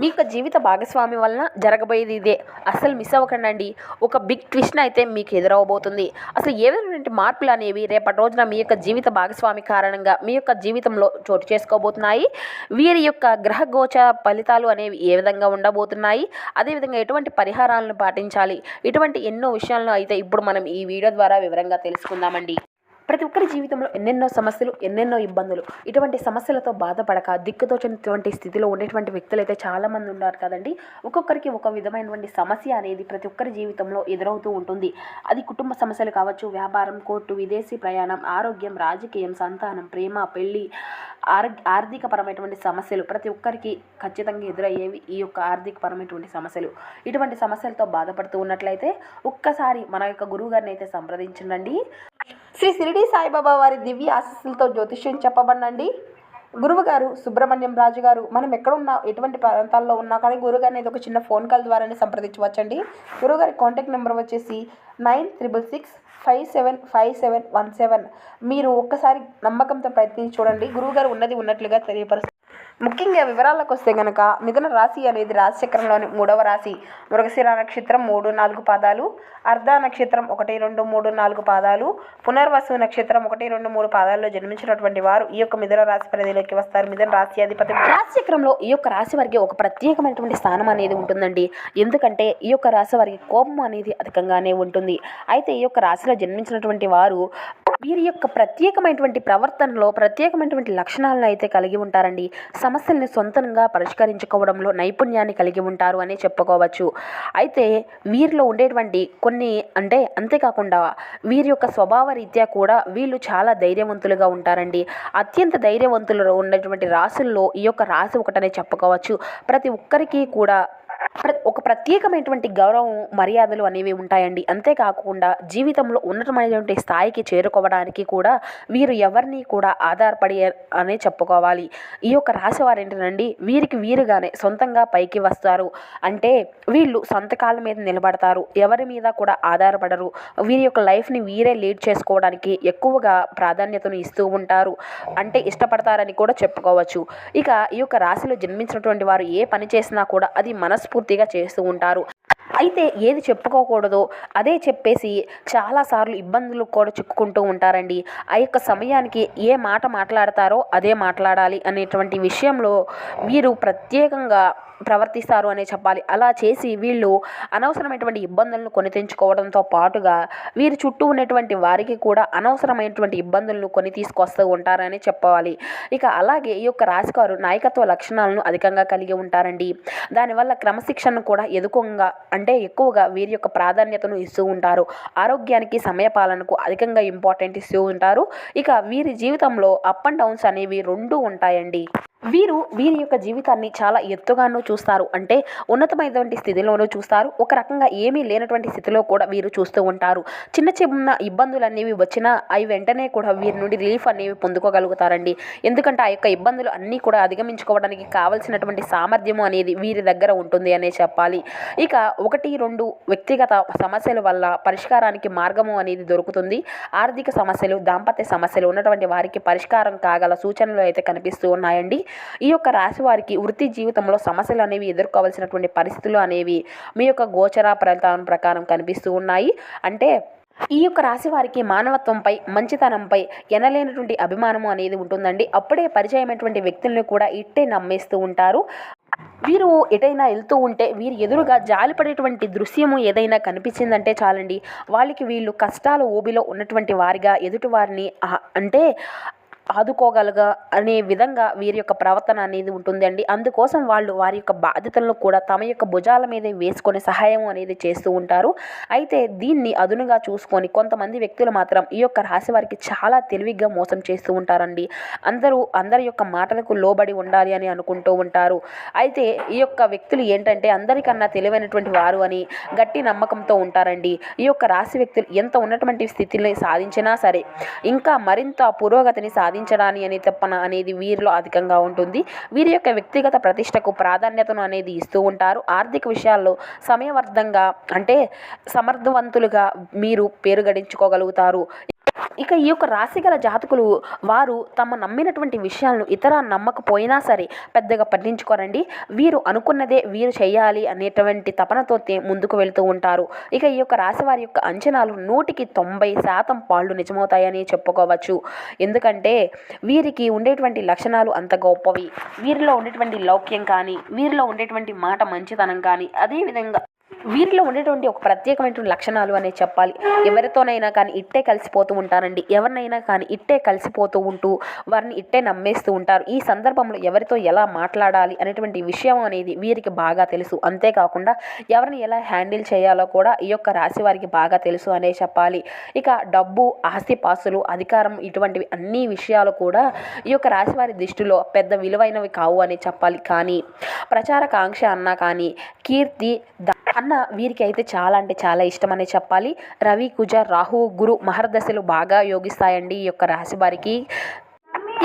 మీ యొక్క జీవిత భాగస్వామి వలన జరగబోయేది ఇదే. అసలు మిస్ అవ్వకండి ఒక బిగ్ ట్విస్ట్ అయితే మీకు ఎదురవబోతుంది అసలు ఏ విధమైన మార్పులు అనేవి రేపటి రోజున మీ యొక్క జీవిత భాగస్వామి కారణంగా మీ యొక్క జీవితంలో చోటు చేసుకోబోతున్నాయి? వీరి యొక్క గ్రహ గోచర ఫలితాలు అనేవి ఏ విధంగా ఉండబోతున్నాయి? అదేవిధంగా ఎటువంటి పరిహారాలను పాటించాలి? ఇటువంటి ఎన్నో విషయాలను అయితే ఇప్పుడు మనం ఈ వీడియో ద్వారా వివరంగా తెలుసుకుందామండి. ప్రతి ఒక్కరి జీవితంలో ఎన్నెన్నో సమస్యలు ఎన్నెన్నో ఇబ్బందులు. ఇటువంటి సమస్యలతో బాధపడక దిక్కుతోచినటువంటి స్థితిలో ఉండేటువంటి వ్యక్తులు అయితే చాలామంది ఉన్నారు కదండి. ఒక్కొక్కరికి ఒక విధమైనటువంటి సమస్య అనేది ప్రతి ఒక్కరి జీవితంలో ఎదురవుతూ ఉంటుంది. అది కుటుంబ సమస్యలు కావచ్చు వ్యాపారం కోర్టు విదేశీ ప్రయాణం ఆరోగ్యం రాజకీయం సంతానం ప్రేమ పెళ్ళి ఆర్థిక ఆర్థికపరమైనటువంటి సమస్యలు ప్రతి ఒక్కరికి ఖచ్చితంగా ఎదురయ్యేవి ఈ యొక్క ఆర్థికపరమైనటువంటి సమస్యలు. ఇటువంటి సమస్యలతో బాధపడుతూ ఉన్నట్లయితే ఒక్కసారి మన యొక్క గురువు గారిని అయితే సంప్రదించండి శ్రీ షిరిడి సాయిబాబా వారి దివ్య ఆశీస్సులతో జ్యోతిష్యం చెప్పబడండి గురువు గారు సుబ్రహ్మణ్యం రాజు గారు మనం ఎక్కడ ఉన్నా ఎటువంటి ప్రాంతాల్లో ఉన్నా కానీ గురుగారిని ఏదో ఒక చిన్న ఫోన్ కాల్ ద్వారానే సంప్రదించవచ్చండి. గురుగారి కాంటాక్ట్ నెంబర్ వచ్చేసి nine triple six five seven five seven one seven. మీరు ఒక్కసారి నమ్మకంతో ప్రయత్నించి చూడండి. గురువుగారు ఉన్నది ఉన్నట్లుగా తెలియపరుస్తారు ముఖ్యంగా వివరాలకు వస్తే గనక మిథున రాశి అనేది రాశిచక్రంలోని మూడవ రాశి. మృగశిర నక్షత్రం మూడు నాలుగు పాదాలు అర్ధ నక్షత్రం ఒకటి రెండు మూడు నాలుగు పాదాలు పునర్వసు నక్షత్రం ఒకటి రెండు మూడు పాదాల్లో జన్మించినటువంటి వారు ఈ యొక్క మిథున రాశి పరిధిలోకి వస్తారు. మిథున రాశి అధిపతి రాశిచక్రంలో ఈ యొక్క రాశి వారికి ఒక ప్రత్యేకమైనటువంటి స్థానం అనేది ఉంటుందండి. ఎందుకంటే ఈ యొక్క రాశి వారికి కోపం అనేది అధికంగానే ఉంటుంది. అయితే ఈ యొక్క రాశిలో జన్మించినటువంటి వారు వీరి యొక్క ప్రత్యేకమైనటువంటి ప్రవర్తనలో ప్రత్యేకమైనటువంటి లక్షణాలను అయితే కలిగి ఉంటారండి. సమస్యల్ని సొంతంగా పరిష్కరించుకోవడంలో నైపుణ్యాన్ని కలిగి ఉంటారు అని చెప్పుకోవచ్చు. అయితే వీరిలో ఉండేటువంటి కొన్ని అంటే అంతేకాకుండా వీరి యొక్క స్వభావ రీత్యా కూడా వీళ్ళు చాలా ధైర్యవంతులుగా ఉంటారండి. అత్యంత ధైర్యవంతులు ఉన్నటువంటి రాసుల్లో ఈ యొక్క రాశి ఒకటనే చెప్పుకోవచ్చు. ప్రతి ఒక్కరికి కూడా ఒక ప్రత్యేకమైనటువంటి గౌరవం మర్యాదలు అనేవి ఉంటాయండి. అంతేకాకుండా జీవితంలో ఉన్నతమైనటువంటి స్థాయికి చేరుకోవడానికి కూడా వీరు ఎవరిని కూడా ఆధారపడి అనే చెప్పుకోవాలి. ఈ యొక్క రాశి వారు ఏంటండి వీరికి వీరుగానే సొంతంగా పైకి వస్తారు. అంటే వీళ్ళు సొంత కాళ్ళ మీద నిలబడతారు. ఎవరి మీద కూడా ఆధారపడరు. వీరి యొక్క లైఫ్ని వీరే లీడ్ చేసుకోవడానికి ఎక్కువగా ప్రాధాన్యతను ఇస్తూ ఉంటారు. అంటే ఇష్టపడతారని కూడా చెప్పుకోవచ్చు. ఇక ఈ యొక్క రాశిలో జన్మించినటువంటి వారు ఏ పని చేసినా కూడా అది మనస్ఫూర్తిగా చేస్తూ ఉంటారు. అయితే ఏది చెప్పుకోకూడదో అదే చెప్పేసి చాలాసార్లు ఇబ్బందులు కూడా చిక్కుకుంటూ ఉంటారండి. ఆ యొక్క సమయానికి ఏ మాట మాట్లాడతారో అదే మాట్లాడాలి అనేటువంటి విషయంలో వీరు ప్రత్యేకంగా ప్రవర్తిస్తారు అనే చెప్పాలి. అలా చేసి వీళ్ళు అనవసరమైనటువంటి ఇబ్బందులను కొని తెంచుకోవడంతో పాటుగా వీరి చుట్టూ ఉన్నటువంటి వారికి కూడా అనవసరమైనటువంటి ఇబ్బందులను కొని తీసుకొస్తూ ఉంటారని చెప్పాలి. ఇక అలాగే ఈ యొక్క రాశివారు నాయకత్వ లక్షణాలను అధికంగా కలిగి ఉంటారండి. దానివల్ల క్రమశిక్షణను కూడా ఎదుకంగా అంటే ఎక్కువగా వీరి యొక్క ప్రాధాన్యతను ఇస్తూ ఉంటారు. ఆరోగ్యానికి సమయపాలనకు అధికంగా ఇంపార్టెంట్ ఇస్తూ ఉంటారు. ఇక వీరి జీవితంలో అప్ అండ్ డౌన్స్ అనేవి రెండు ఉంటాయండి. వీరు వీరి యొక్క జీవితాన్ని చాలా ఎత్తుగానో చూస్తారు. అంటే ఉన్నతమైనటువంటి స్థితిలోనూ చూస్తారు. ఒక రకంగా ఏమీ లేనటువంటి స్థితిలో కూడా వీరు చూస్తూ ఉంటారు. చిన్న చిన్న ఇబ్బందులు అనేవి వచ్చినా అవి వెంటనే కూడా వీరి నుండి రిలీఫ్ అనేవి పొందుకోగలుగుతారండి. ఎందుకంటే ఆ యొక్క ఇబ్బందులు అన్నీ కూడా అధిగమించుకోవడానికి కావలసినటువంటి సామర్థ్యము అనేది వీరి దగ్గర ఉంటుంది అనే చెప్పాలి. ఇక ఒకటి రెండు వ్యక్తిగత సమస్యల వల్ల పరిష్కారానికి మార్గము అనేది దొరుకుతుంది. ఆర్థిక సమస్యలు దాంపత్య సమస్యలు ఉన్నటువంటి వారికి పరిష్కారం కాగల సూచనలు అయితే కనిపిస్తూ ఉన్నాయండి. ఈ యొక్క రాశి వారికి వృత్తి జీవితంలో సమస్యలు అనేవి ఎదుర్కోవాల్సినటువంటి పరిస్థితులు అనేవి మీ యొక్క గోచర ఫలితాల ప్రకారం కనిపిస్తూ ఉన్నాయి. అంటే ఈ యొక్క రాశి వారికి మానవత్వంపై మంచితనంపై ఎనలేనటువంటి అభిమానము అనేది ఉంటుందండి. అప్పుడే పరిచయమైనటువంటి వ్యక్తులను కూడా ఇట్టే నమ్మేస్తూ ఉంటారు. వీరు ఎటైనా వెళ్తూ ఉంటే వీరు ఎదురుగా జాలిపడేటువంటి దృశ్యము ఏదైనా కనిపించిందంటే చాలండి. వాళ్ళకి వీళ్ళు కష్టాల ఊబిలో ఉన్నటువంటి వారిగా ఎదుటి వారిని అంటే ఆదుకోగలగా అనే విధంగా వీరి యొక్క ప్రవర్తన అనేది ఉంటుంది అండి అందుకోసం వాళ్ళు వారి యొక్క బాధ్యతలను కూడా తమ యొక్క భుజాల మీదే వేసుకొని సహాయం అనేది చేస్తూ ఉంటారు. అయితే దీన్ని అదునుగా చూసుకొని కొంతమంది వ్యక్తులు మాత్రం ఈ యొక్క రాశి వారికి చాలా తెలివిగా మోసం చేస్తూ ఉంటారండి. అందరూ అందరి యొక్క మాటలకు లోబడి ఉండాలి అని అనుకుంటూ ఉంటారు. అయితే ఈ యొక్క వ్యక్తులు ఏంటంటే అందరికన్నా తెలివైనటువంటి వారు అని గట్టి నమ్మకంతో ఉంటారండి. ఈ యొక్క రాశి వ్యక్తులు ఎంత ఉన్నటువంటి స్థితిని సాధించినా సరే ఇంకా మరింత పురోగతిని సాధించాలి సాధించడాని అనే తప్పన అనేది వీరిలో అధికంగా ఉంటుంది. వీరి యొక్క వ్యక్తిగత ప్రతిష్టకు ప్రాధాన్యతను అనేది ఇస్తూ ఉంటారు. ఆర్థిక విషయాల్లో సమయవర్ధంగా అంటే సమర్థవంతులుగా మీరు పేరు గడించుకోగలుగుతారు. ఇక ఈ యొక్క రాశి గల జాతకులు వారు తమ నమ్మినటువంటి విషయాలను ఇతర నమ్మకపోయినా సరే పెద్దగా పట్టించుకోరండి. వీరు అనుకున్నదే వీరు చేయాలి అనేటువంటి తపనతో ముందుకు వెళ్తూ ఉంటారు. ఇక ఈ యొక్క రాశి వారి యొక్క అంచనాలు నూటికి తొంభై శాతం పాళ్ళు నిజమవుతాయని చెప్పుకోవచ్చు. ఎందుకంటే వీరికి ఉండేటువంటి లక్షణాలు అంత గొప్పవి. వీరిలో ఉండేటువంటి లౌక్యం కానీ వీరిలో ఉండేటువంటి మాట మంచితనం కానీ అదేవిధంగా వీరిలో ఉండేటువంటి ఒక ప్రత్యేకమైనటువంటి లక్షణాలు అనే చెప్పాలి. ఎవరితోనైనా కానీ ఇట్టే కలిసిపోతూ ఉంటారండి. ఎవరినైనా కానీ ఇట్టే కలిసిపోతూ ఉంటూ వారిని ఇట్టే నమ్మేస్తూ ఉంటారు. ఈ సందర్భంలో ఎవరితో ఎలా మాట్లాడాలి అనేటువంటి విషయం అనేది వీరికి బాగా తెలుసు. అంతేకాకుండా ఎవరిని ఎలా హ్యాండిల్ చేయాలో కూడా ఈ యొక్క రాశి వారికి బాగా తెలుసు అనే చెప్పాలి. ఇక డబ్బు ఆస్తిపాస్తులు అధికారం ఇటువంటివి అన్ని విషయాలు కూడా ఈ యొక్క రాశి వారి దృష్టిలో పెద్ద విలువైనవి కావు అని చెప్పాలి. కానీ ప్రచారకాంక్ష అన్నా కానీ కీర్తి ద- అన్న వీరికి అయితే చాలా అంటే చాలా ఇష్టం అనే చెప్పాలి. రవి కుజ రాహు గురు మహర్దశలు బాగా యోగిస్తాయండి ఈ యొక్క రాశి వారికి.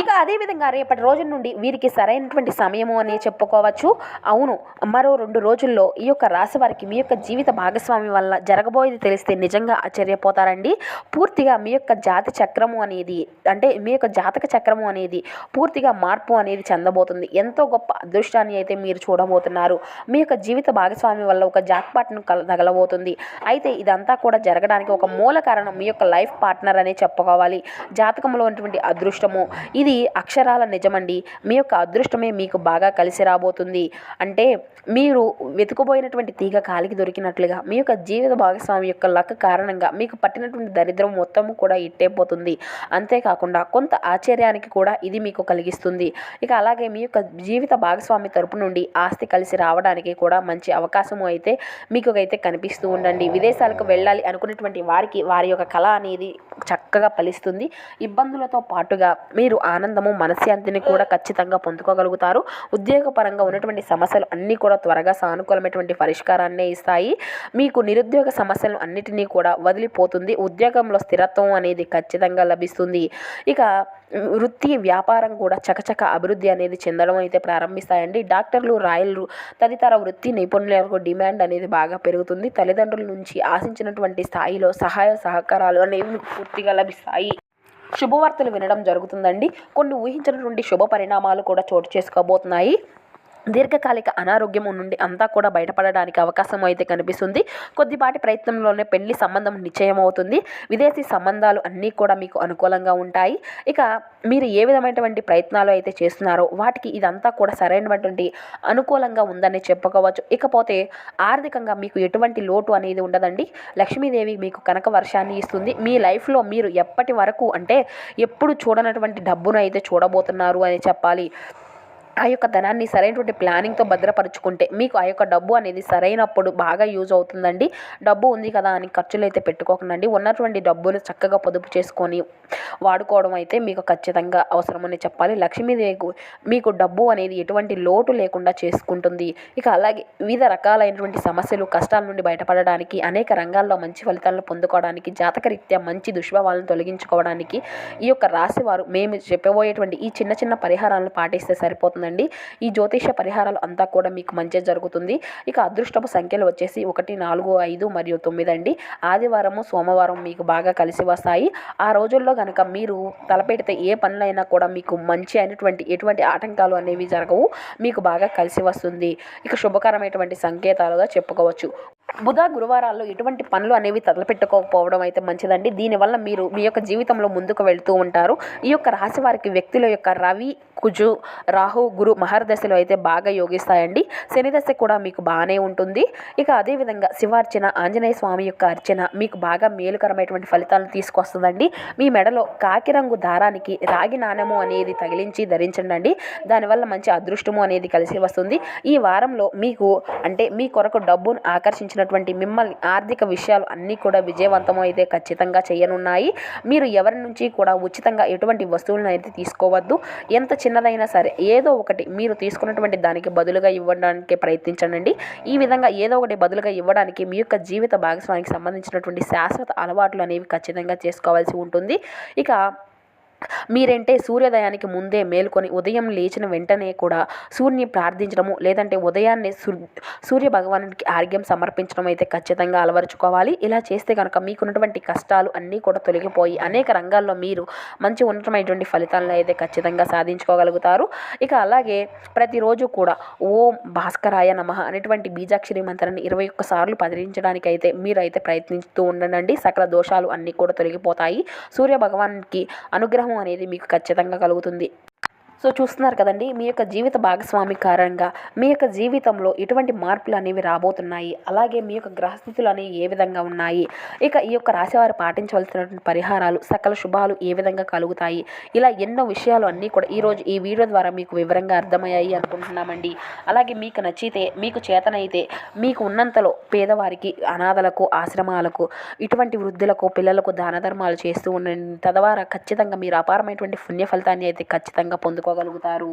ఇక అదేవిధంగా రేపటి రోజు నుండి వీరికి సరైనటువంటి సమయము అని చెప్పుకోవచ్చు. అవును మరో రెండు రోజుల్లో ఈ యొక్క రాశి వారికి మీ యొక్క జీవిత భాగస్వామి వల్ల జరగబోయేది తెలిస్తే నిజంగా ఆశ్చర్యపోతారండి. పూర్తిగా మీ యొక్క జాతి చక్రము అనేది అంటే మీ యొక్క జాతక చక్రము అనేది పూర్తిగా మార్పు అనేది చెందబోతుంది. ఎంతో గొప్ప అదృష్టాన్ని అయితే మీరు చూడబోతున్నారు. మీ యొక్క జీవిత భాగస్వామి వల్ల ఒక జాక్పాట్ను కల తగలబోతుంది. అయితే ఇదంతా కూడా జరగడానికి ఒక మూల కారణం మీ యొక్క లైఫ్ పార్ట్నర్ అనే చెప్పుకోవాలి. జాతకంలో ఉన్నటువంటి అదృష్టము ఈ ఇది అక్షరాల నిజమండి. మీ యొక్క అదృష్టమే మీకు బాగా కలిసి రాబోతుంది. అంటే మీరు వెతుకుపోయినటువంటి తీగ కాలికి దొరికినట్లుగా మీ యొక్క జీవిత భాగస్వామి యొక్క లక్ కారణంగా మీకు పట్టినటువంటి దరిద్రం మొత్తం కూడా ఇట్టేపోతుంది అంతేకాకుండా కొంత ఆశ్చర్యానికి కూడా ఇది మీకు కలిగిస్తుంది. ఇక అలాగే మీ యొక్క జీవిత భాగస్వామి తరపు నుండి ఆస్తి కలిసి రావడానికి కూడా మంచి అవకాశము అయితే మీకు అయితే కనిపిస్తూ ఉండండి. విదేశాలకు వెళ్ళాలి అనుకున్నటువంటి వారికి వారి యొక్క కళ అనేది చక్కగా ఫలిస్తుంది. ఇబ్బందులతో పాటుగా మీరు ఆనందము మనశ్శాంతిని కూడా ఖచ్చితంగా పొందుకోగలుగుతారు. ఉద్యోగపరంగా ఉన్నటువంటి సమస్యలు అన్నీ కూడా త్వరగా సానుకూలమైనటువంటి పరిష్కారాన్నే ఇస్తాయి. మీకు నిరుద్యోగ సమస్యలు అన్నిటినీ కూడా వదిలిపోతుంది. ఉద్యోగంలో స్థిరత్వం అనేది ఖచ్చితంగా లభిస్తుంది. ఇక వృత్తి వ్యాపారం కూడా చకచక అభివృద్ధి అనేది చెందడం అయితే ప్రారంభిస్తాయండి. డాక్టర్లు రాయలు తదితర వృత్తి నిపుణులకు డిమాండ్ అనేది బాగా పెరుగుతుంది. తల్లిదండ్రుల నుంచి ఆశించినటువంటి స్థాయిలో సహాయ సహకారాలు అనేవి మీకు పూర్తిగా లభిస్తాయి. శుభవార్తలు వినడం జరుగుతుందండి. కొన్ని ఊహించినటువంటి శుభ పరిణామాలు కూడా చోటు చేసుకోబోతున్నాయి. దీర్ఘకాలిక అనారోగ్యం నుండి అంతా కూడా బయటపడడానికి అవకాశం అయితే కనిపిస్తుంది. కొద్దిపాటి ప్రయత్నంలోనే పెళ్ళి సంబంధం నిశ్చయం అవుతుంది విదేశీ సంబంధాలు అన్నీ కూడా మీకు అనుకూలంగా ఉంటాయి. ఇక మీరు ఏ విధమైనటువంటి ప్రయత్నాలు అయితే చేస్తున్నారో వాటికి ఇదంతా కూడా సరైనటువంటి అనుకూలంగా ఉందని చెప్పుకోవచ్చు. ఇకపోతే ఆర్థికంగా మీకు ఎటువంటి లోటు అనేది ఉండదండి. లక్ష్మీదేవి మీకు కనక వర్షాన్ని ఇస్తుంది. మీ లైఫ్లో మీరు ఎప్పటి వరకు అంటే ఎప్పుడు చూడనటువంటి డబ్బును అయితే చూడబోతున్నారు అని చెప్పాలి. ఆ యొక్క ధనాన్ని సరైనటువంటి ప్లానింగ్తో భద్రపరుచుకుంటే మీకు ఆ యొక్క డబ్బు అనేది సరైనప్పుడు బాగా యూజ్ అవుతుందండి. డబ్బు ఉంది కదా అని ఖర్చులు అయితే పెట్టుకోకండి. ఉన్నటువంటి డబ్బును చక్కగా పొదుపు చేసుకొని వాడుకోవడం అయితే మీకు ఖచ్చితంగా అవసరమని చెప్పాలి. లక్ష్మీదేవి మీకు డబ్బు అనేది ఎటువంటి లోటు లేకుండా చేసుకుంటుంది. ఇక అలాగే వివిధ రకాలైనటువంటి సమస్యలు కష్టాల నుండి బయటపడడానికి అనేక రంగాల్లో మంచి ఫలితాలను పొందుకోవడానికి జాతకరీత్యా మంచి దుష్ప్రభావాలను తొలగించుకోవడానికి ఈ యొక్క రాశి వారు మేము చెప్పబోయేటువంటి ఈ చిన్న చిన్న పరిహారాలను పాటిస్తే సరిపోతుంది సరిపోతుందండి ఈ జ్యోతిష పరిహారాలు అంతా కూడా మీకు మంచి జరుగుతుంది. ఇక అదృష్టపు సంఖ్యలు వచ్చేసి ఒకటి నాలుగు ఐదు మరియు తొమ్మిది అండి. ఆదివారము సోమవారం మీకు బాగా కలిసి వస్తాయి. ఆ రోజుల్లో కనుక మీరు తలపెడితే ఏ పనులైనా కూడా మీకు మంచి అయినటువంటి ఎటువంటి ఆటంకాలు అనేవి జరగవు. మీకు బాగా కలిసి వస్తుంది. ఇక శుభకరమైనటువంటి సంకేతాలుగా చెప్పుకోవచ్చు. బుధ గురువారాల్లో ఎటువంటి పనులు అనేవి తలపెట్టుకోకపోవడం అయితే మంచిదండి. దీనివల్ల మీరు మీ యొక్క జీవితంలో ముందుకు వెళ్తూ ఉంటారు. ఈ యొక్క రాశి వారికి వ్యక్తుల యొక్క రవి కుజు రాహు గురు మహర్దశలో అయితే బాగా యోగిస్తాయండి. శనిదశ కూడా మీకు బాగానే ఉంటుంది. ఇక అదేవిధంగా శివార్చన ఆంజనేయ స్వామి యొక్క అర్చన మీకు బాగా మేలుకరమైనటువంటి ఫలితాలను తీసుకొస్తుందండి. మీ మెడలో కాకి రంగు దారానికి రాగి నాణెము అనేది తగిలించి ధరించండి అండి దానివల్ల మంచి అదృష్టము అనేది కలిసి వస్తుంది. ఈ వారంలో మీకు అంటే మీ కొరకు డబ్బును ఆకర్షించిన ఆకర్షించినటువంటి మిమ్మల్ని ఆర్థిక విషయాలు అన్నీ కూడా విజయవంతం అయితే ఖచ్చితంగా చేయనున్నాయి. మీరు ఎవరి నుంచి కూడా ఉచితంగా ఎటువంటి వస్తువులను అయితే తీసుకోవద్దు. ఎంత చిన్నదైనా సరే ఏదో ఒకటి మీరు తీసుకున్నటువంటి దానికి బదులుగా ఇవ్వడానికి ప్రయత్నించండి. ఈ విధంగా ఏదో ఒకటి బదులుగా ఇవ్వడానికి మీ యొక్క జీవిత భాగస్వామికి సంబంధించినటువంటి శాశ్వత అలవాట్లు అనేవి ఖచ్చితంగా చేసుకోవాల్సి ఉంటుంది. ఇక మీరంటే సూర్యోదయానికి ముందే మేల్కొని ఉదయం లేచిన వెంటనే కూడా సూర్యుని ప్రార్థించడము లేదంటే ఉదయాన్నే సూర్య భగవానుడికి ఆరోగ్యం సమర్పించడం అయితే ఖచ్చితంగా అలవరుచుకోవాలి. ఇలా చేస్తే కనుక మీకున్నటువంటి కష్టాలు అన్నీ కూడా తొలగిపోయి అనేక రంగాల్లో మీరు మంచి ఉన్నతమైనటువంటి ఫలితాలను అయితే ఖచ్చితంగా సాధించుకోగలుగుతారు. ఇక అలాగే ప్రతిరోజు కూడా ఓం భాస్కరాయ నమ అనేటువంటి బీజాక్షరి మంత్రాన్ని ఇరవై ఒక్క సార్లు పఠించడానికి అయితే మీరైతే ప్రయత్నిస్తూ ఉండండి. సకల దోషాలు అన్నీ కూడా తొలగిపోతాయి. సూర్య భగవాన్కి అనుగ్రహం అనేది మీకు ఖచ్చితంగా కలుగుతుంది. సో చూస్తున్నారు కదండి మీ యొక్క జీవిత భాగస్వామి కారణంగా మీ యొక్క జీవితంలో ఎటువంటి మార్పులు అనేవి రాబోతున్నాయి అలాగే మీ యొక్క గ్రహస్థితులు అనేవి ఏ విధంగా ఉన్నాయి ఇక ఈ యొక్క రాశివారు పాటించవలసినటువంటి పరిహారాలు సకల శుభాలు ఏ విధంగా కలుగుతాయి ఇలా ఎన్నో విషయాలు అన్నీ కూడా ఈరోజు ఈ వీడియో ద్వారా మీకు వివరంగా అర్థమయ్యాయి అనుకుంటున్నామండి. అలాగే మీకు నచ్చితే మీకు చేతనైతే మీకు ఉన్నంతలో పేదవారికి అనాథలకు ఆశ్రమాలకు ఇటువంటి వృద్ధులకు పిల్లలకు దాన ధర్మాలు చేస్తూ ఉండండి. తద్వారా ఖచ్చితంగా మీరు అపారమైనటువంటి పుణ్య ఫలితాన్ని అయితే ఖచ్చితంగా పొందుకో పొందుకోగలుగుతారు